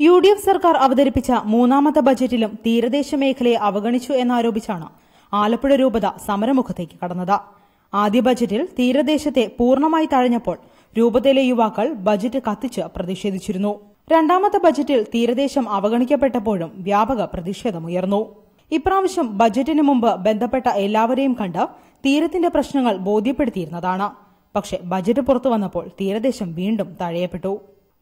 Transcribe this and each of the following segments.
U D F സർക്കാർ അവതരിപ്പിച്ച മൂന്നാമത്തെ ബജറ്റിലും തീരദേശ മേഖലയെ അവഗണിച്ചു എന്നാരോപിച്ചാണ് ആലപ്പുഴ രൂപത സമരമുഖത്തേക്ക് കടന്നത്. ആദ്യ ബജറ്റിൽ തീരദേശത്തെ പൂർണമായി തഴഞ്ഞപ്പോൾ രൂപതയിലെ യുവാക്കൾ ബജറ്റ് കത്തിച്ച് പ്രതിഷേധിച്ചിരുന്നു. രണ്ടാമത്തെ ബജറ്റിൽ തീരദേശം അവഗണിക്കപ്പെട്ടപ്പോഴും വ്യാപക പ്രതിഷേധമുയർന്നു. ഇപ്രാവശ്യം ബജറ്റിന് മുമ്പ് ബന്ധപ്പെട്ട എല്ലാവരെയും കണ്ട് തീരത്തിന്റെ പ്രശ്നങ്ങൾ ബോധ്യപ്പെടുത്തിയിരുന്നതാണ്. പക്ഷേ ബജറ്റ് പുറത്തു വന്നപ്പോൾ തീരദേശം വീണ്ടും തഴയപ്പെട്ടു.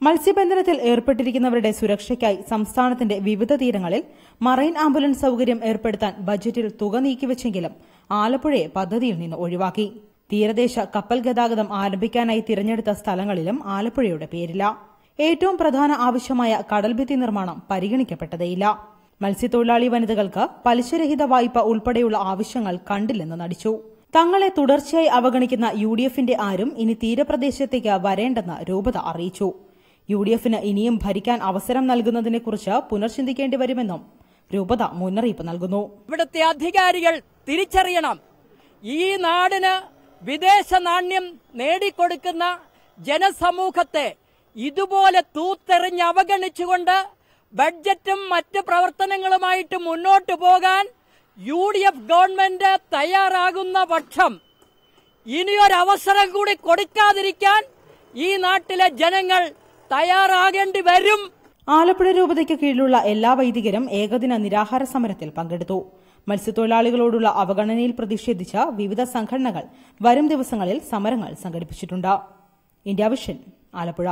മത്സ്യബന്ധനത്തിൽ ഏർപ്പെട്ടിരിക്കുന്നവരുടെ സുരക്ഷയ്ക്കായി സംസ്ഥാനത്തിന്റെ വിവിധ തീരങ്ങളിൽ മറൈൻ ആംബുലൻസ് സൌകര്യം ഏർപ്പെടുത്താൻ ബജറ്റിൽ തുക നീക്കിവച്ചെങ്കിലും ആലപ്പുഴയെ പദ്ധതിയിൽ നിന്ന് ഒഴിവാക്കി. തീരദേശ കപ്പൽ ഗതാഗതം ആരംഭിക്കാനായി തിരഞ്ഞെടുത്ത സ്ഥലങ്ങളിലും ആലപ്പുഴയുടെ പേരില്ല. ഏറ്റവും പ്രധാന ആവശ്യമായ കടൽഭിത്തി നിർമ്മാണം പരിഗണിക്കപ്പെട്ടതേയില്ല. മത്സ്യത്തൊഴിലാളി വനിതകൾക്ക് പലിശരഹിത വായ്പ ഉൾപ്പെടെയുള്ള ആവശ്യങ്ങൾ കണ്ടില്ലെന്ന് നടിച്ചു. തങ്ങളെ തുടർച്ചയായി അവഗണിക്കുന്ന യു ആരും ഇനി തീരപ്രദേശത്തേക്ക് വരേണ്ടെന്ന് രൂപത അറിയിച്ചു. യു ഡി എഫിന് ഇനിയും ഭരിക്കാൻ അവസരം നൽകുന്നതിനെക്കുറിച്ച് പുനർചിന്തിക്കേണ്ടി വരുമെന്നും രൂപത മുന്നറിയിപ്പ് നൽകുന്നു. ഇവിടുത്തെ അധികാരികൾ തിരിച്ചറിയണം. ഈ നാടിന് വിദേശ നാണ്യം നേടിക്കൊടുക്കുന്ന ജനസമൂഹത്തെ ഇതുപോലെ തൂത്തെറിഞ്ഞ് അവഗണിച്ചുകൊണ്ട് ബഡ്ജറ്റും മറ്റ് പ്രവർത്തനങ്ങളുമായിട്ട് മുന്നോട്ട് പോകാൻ യു ഡി എഫ് ഗവൺമെന്റ് തയ്യാറാകുന്ന പക്ഷം ഇനിയൊരവസരം കൂടി കൊടുക്കാതിരിക്കാൻ ഈ നാട്ടിലെ ജനങ്ങൾ തയ്യാറാകേണ്ടി വരും. ആലപ്പുഴ രൂപതയ്ക്ക് കീഴിലുള്ള എല്ലാ വൈദികരും ഏകദിന നിരാഹാര സമരത്തിൽ പങ്കെടുത്തു. മത്സ്യത്തൊഴിലാളികളോടുള്ള അവഗണനയിൽ പ്രതിഷേധിച്ച വിവിധ സംഘടനകൾ വരും ദിവസങ്ങളിൽ സമരങ്ങൾ സംഘടിപ്പിച്ചിട്ടുണ്ട്. India vision Alappuzha.